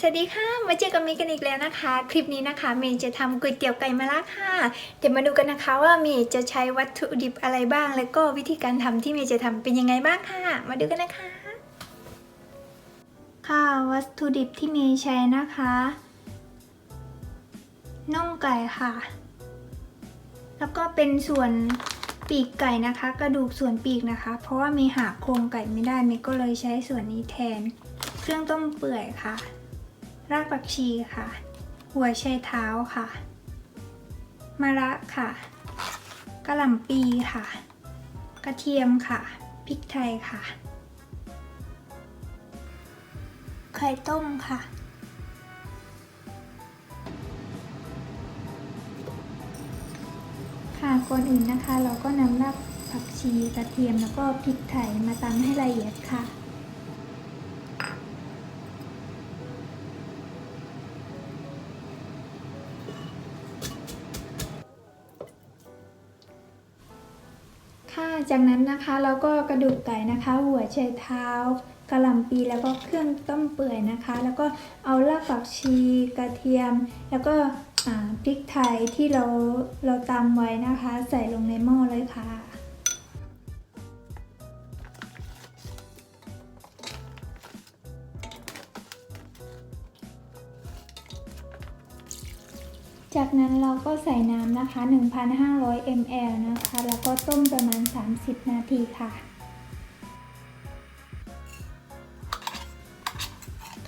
สวัสดีค่ะ มาเจอกับเมย์กันอีกแล้วนะคะ คลิปนี้นะคะ เมย์จะทำก๋วยเตี๋ยวไก่มะระค่ะ เดี๋ยวมาดูกันนะคะว่าเมย์จะใช้วัตถุดิบอะไรบ้าง แล้วก็วิธีการทำที่เมย์จะทำเป็นยังไงบ้างค่ะ มาดูกันนะคะ ค่ะวัตถุดิบที่เมย์ใช้นะคะน่องไก่ค่ะ แล้วก็เป็นส่วนปีกไก่นะคะ กระดูกส่วนปีกนะคะ เพราะว่าเมย์หาโครงไก่ไม่ได้เมย์ก็เลยใช้ส่วนนี้แทน เครื่องต้มเปื่อยค่ะ รากผักชีค่ะ หัวไชเท้าค่ะ มะระค่ะกระหล่ำปีค่ะ กระเทียมค่ะ พริกไทยค่ะ ไข่ต้มค่ะค่ะก่อนอื่นนะคะ เราก็นำรากผักชีกระเทียมแล้วก็พริกไทยมาตำให้ละเอียดค่ะ ค่ะ จากนั้นนะคะเราก็กระดูกไก่นะคะ หัวไชเท้ากระหล่ำปีแล้วก็เครื่องต้มเปื่อยนะคะ แล้วก็เอารากผักชีกระเทียม แล้วก็พริกไทยที่เราเราตำไว้นะคะ ใส่ลงในหม้อเลยค่ะ จากนั้นเราก็ใส่น้ำนะคะ 1,500 ml นะคะ แล้วก็ต้มประมาณ 30 นาทีค่ะ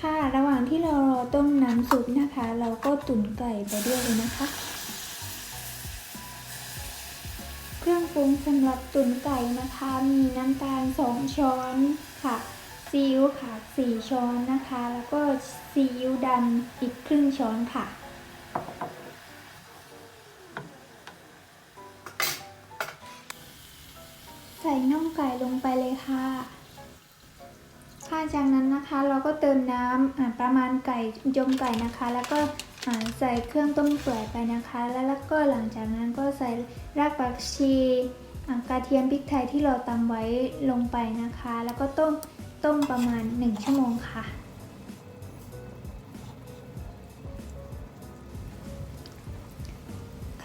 ค่ะ ระหว่างที่เรารอต้มน้ำซุปนะคะ เราก็ตุ๋นไก่ไปด้วยเลยนะคะ เครื่องปรุงสำหรับตุ๋นไก่นะคะ มีน้ำตาล 2 ช้อนค่ะซีอิ๊วขาว4ช้อนนะคะ แล้วก็ซีอิ๊วดำอีกครึ่งช้อนค่ะ ส่น่องไก่ลงไปเลยค่ะ ค่ะจากนั้นนะคะเราก็เติมน้ำประมาณไก่ยมไก่นะคะ แล้วก็ใส่เครื่องต้มเปื่อยไปนะคะแล้วแล้วก็หลังจากนั้นก็ใส่รากผักชีกระเทียมพริกไทยที่เราตำไว้ลงไปนะคะ แล้วก็ต้มต้มประมาณ 1 ชั่วโมงค่ะ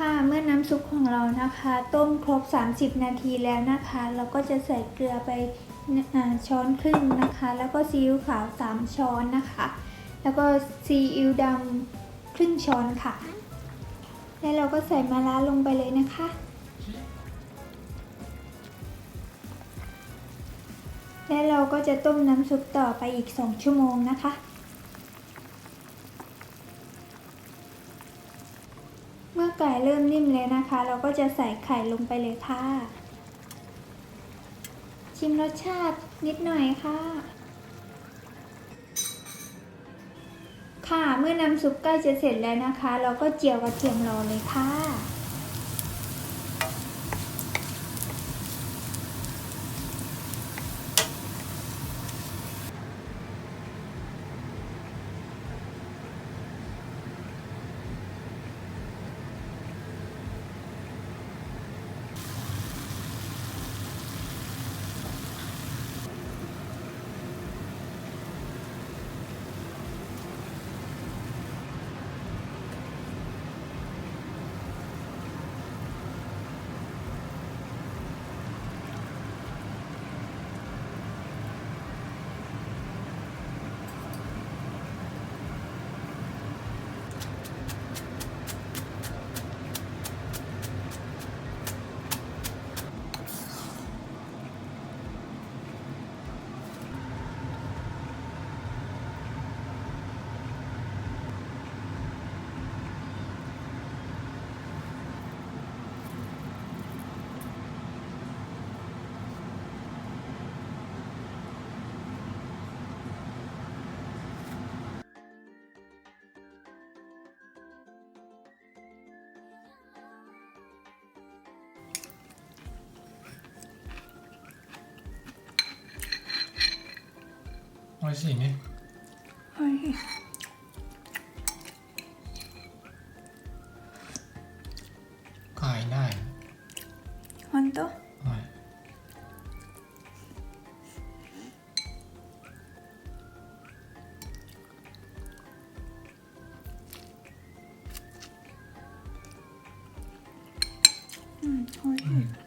ค่ะเมื่อน้ำซุปของเรานะคะ ต้มครบ 30 นาทีแล้วนะคะ เราก็จะใส่เกลือไปอช้อนครึ่งนะคะ แล้วก็ซีอิ๊วขาว 3 ช้อนนะคะ แล้วก็ซีอิ๊วดำครึ่งช้อนค่ะ แล้วเราก็ใส่มะระลงไปเลยนะคะ และเราก็จะต้มน้ำซุปต่อไปอีก 2 ชั่วโมงนะคะ ไก่เริ่มนิ่มแล้วนะคะ เราก็จะใส่ไข่ลงไปเลยค่ะ ชิมรสชาตินิดหน่อยค่ะ ค่ะเมื่อน้ำซุปใกล้จะเสร็จแล้วนะคะ เราก็เจียวกระเทียมรอเลยค่ะ 美味しいね。おいしい。貝ない。本当？はい。うん、美味しい、うん。